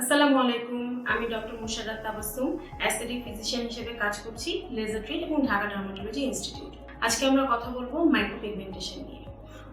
আসসালামু আলাইকুম, আমি doctor Musharrat Tabassum aesthetic physician হিসেবে কাজ করছি লেজার ট্রিট এবং ঢাকা ডার্মাটোলজি ইনস্টিটিউট। আজকে আমরা কথা বলব মাইক্রোপিগমেন্টেশন নিয়ে।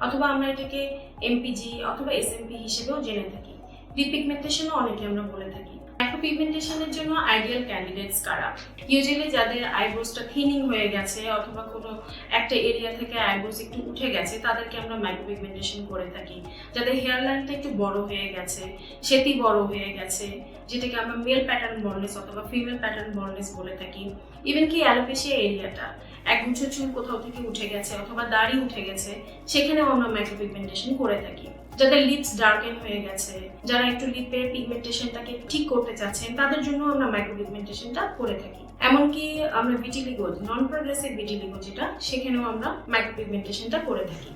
অথবা আমরা এটাকে এমপিজি অথবা এসএমপি হিসেবেও জেনে থাকি। ডিপিগমেন্টেশনও অনেকে আমরা বলে থাকি। মাইক্রোপিগমেন্টেশনের জন্য আইডিয়াল ক্যান্ডিডেটস কারা? ইউজুয়ালি যাদের আইব্রোসটা থিনিং হয়ে গেছে অথবা কোনো একটা এরিয়া থেকে আইব্রোস একটু উঠে গেছে, তাদেরকে আমরা মাইক্রোপিগমেন্টেশন করে থাকি। যাদের হেয়ার লাইনটা একটু বড় হয়ে গেছে সেটি বড় হয়ে গেছে, যেটাকে আমরা মেল প্যাটার্ন বলনেস অথবা ফিমেল প্যাটার্ন বলনেস বলে থাকি। ইভেন কি অ্যালোপেশিয়া এরিয়াটা একগুচ্ছ চুল কোথাও থেকে উঠে গেছে অথবা দাড়ি উঠে গেছে, সেখানেও আমরা মাইক্রোপিগমেন্টেশন করে থাকি। যাদের লিপস ডার্কেন হয়ে গেছে, যারা একটু লিপের পিগমেন্টেশনটাকে ঠিক করতে চাচ্ছেন, তাদের জন্য আমরা মাইক্রো পিগমেন্টেশনটা করে থাকি। এমনকি আমরা ভিটিলিগো নন প্রোগ্রেসিভ ভিটিলিগো যেটা, সেখানেও আমরা মাইক্রো পিগমেন্টেশনটা করে থাকি।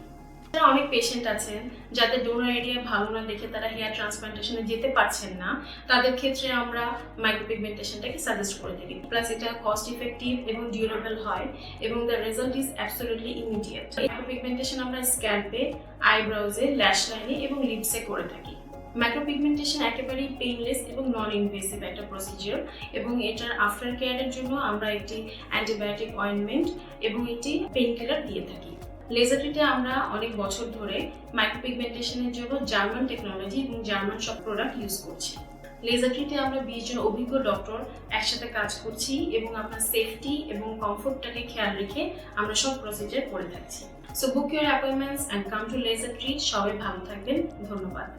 অনেক পেশেন্ট আছেন যাদের ডোনার এরিয়া ভালো না দেখে তারা হেয়ার ট্রান্সপ্লান্টেশনে যেতে পারছেন না, তাদের ক্ষেত্রে আমরা মাইক্রোপিগমেন্টেশনটাকে সাজেস্ট করে থাকি। প্লাস এটা কস্ট ইফেক্টিভ এবং ডিউরেবল হয় এবং the result is absolutely immediate micropigmentation আমরা স্ক্যাল্পে আইব্রাউজে ল্যাশ লাইনে এবং লিপসে করে থাকি। মাইক্রোপিগমেন্টেশন একেবারেই পেইনলেস এবং নন ইনভেসিভ একটা প্রসিজিওর এবং এটার আফটার কেয়ারের জন্য আমরা একটি অ্যান্টিবায়োটিক অয়েনমেন্ট এবং একটি পেইন কিলার দিয়ে থাকি। লেজার ট্রিটে আমরা অনেক বছর ধরে মাইক্রোপিগমেন্টেশনের জন্য জার্মান টেকনোলজি এবং জার্মান সব প্রোডাক্ট ইউজ করছি। লেজার ট্রিটে আমরা বিশ জন অভিজ্ঞ ডক্টর একসাথে কাজ করছি এবং আপনার সেফটি এবং কমফোর্টটাকে খেয়াল রেখে আমরা সব প্রসিজার করে থাকছি। So book your appointments and come to laser treat সবাই ভালো থাকবেন। ধন্যবাদ।